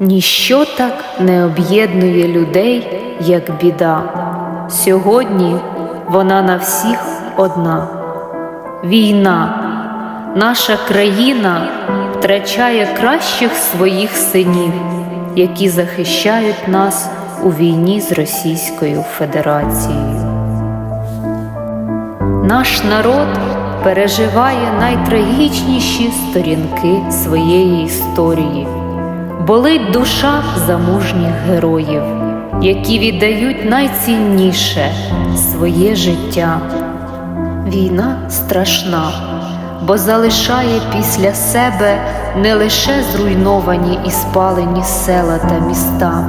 Ніщо так не об'єднує людей, як біда. Сьогодні вона на всіх одна. Війна, наша країна втрачає кращих своїх синів, які захищають нас у війні з Російською Федерацією. Наш народ переживає найтрагічніші сторінки своєї історії. Болить душа замужніх героїв, які віддають найцінніше своє життя. Війна страшна, бо залишає після себе не лише зруйновані і спалені села та міста.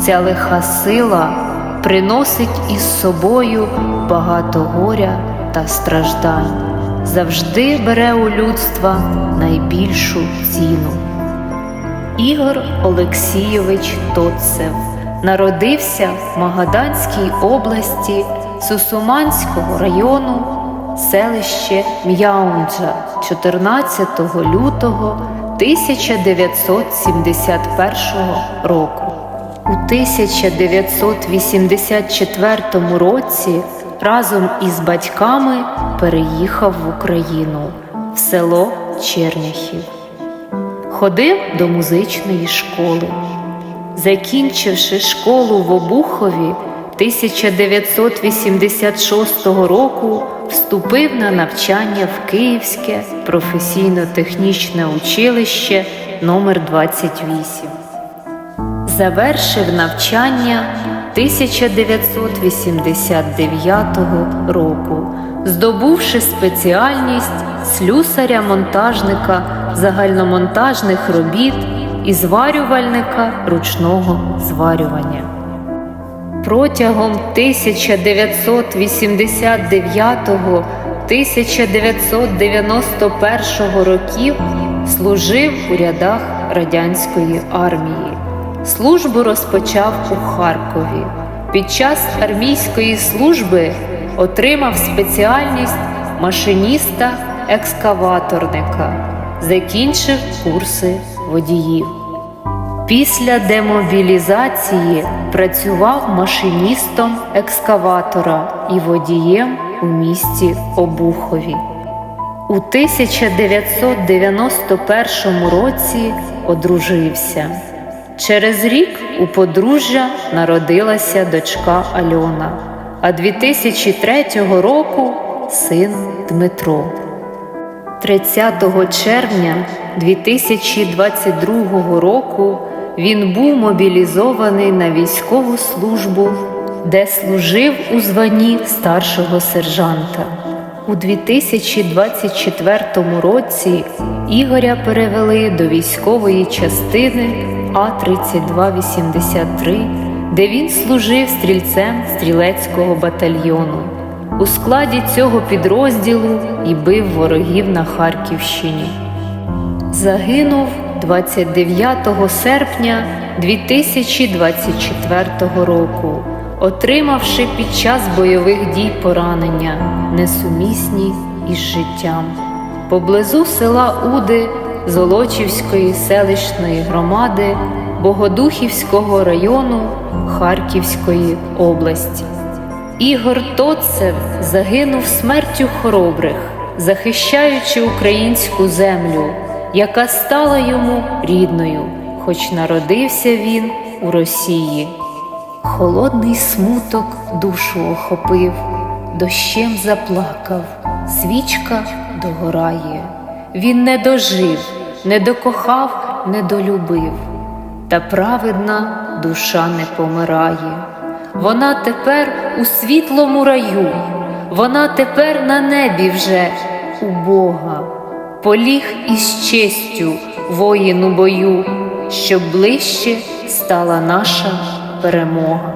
Ця лиха сила приносить із собою багато горя та страждань, завжди бере у людства найбільшу ціну. Ігор Олексійович Тоцев народився в Магаданській області Сусуманського району, селище М'яунджа 14 лютого 1971 року. У 1984 році разом із батьками переїхав в Україну в село Черняхів. Ходив до музичної школи. Закінчивши школу в Обухові 1986 року, вступив на навчання в Київське професійно-технічне училище номер 28 Завершив навчання 1989 року, здобувши спеціальність слюсаря-монтажника загальномонтажних робіт і зварювальника ручного зварювання. Протягом 1989-1991 років служив у рядах радянської армії. Службу розпочав у Харкові. Під час армійської служби отримав спеціальність машиніста-екскаваторника, закінчив курси водіїв. Після демобілізації працював машиністом екскаватора і водієм у місті Обухові. У 1991 році одружився. Через рік у подружжя народилася дочка Альона, а 2003 року син Дмитро. 30 червня 2022 року він був мобілізований на військову службу, де служив у званні старшого сержанта. У 2024 році Ігоря перевели до військової частини А3283, де він служив стрільцем стрілецького батальйону. У складі цього підрозділу і бив ворогів на Харківщині. Загинув 29 серпня 2024 року, отримавши під час бойових дій поранення, несумісні із життям. Поблизу села Уди Золочівської селищної громади Богодухівського району Харківської області. Ігор Тоцев загинув смертю хоробрих, захищаючи українську землю, яка стала йому рідною, хоч народився він у Росії. Холодний смуток душу охопив, дощем заплакав, свічка догорає. Він не дожив, не докохав, не долюбив, та праведна душа не помирає. Вона тепер у світлому раю, вона тепер на небі вже у Бога, поліг із честю воїн у бою, щоб ближче стала наша перемога.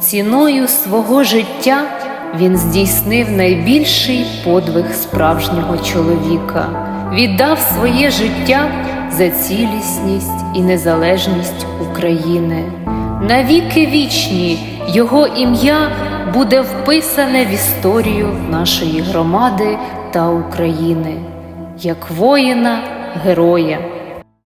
Ціною свого життя він здійснив найбільший подвиг справжнього чоловіка, віддав своє життя за цілісність і незалежність України. Навіки вічні його ім'я буде вписане в історію нашої громади та України як воїна, героя.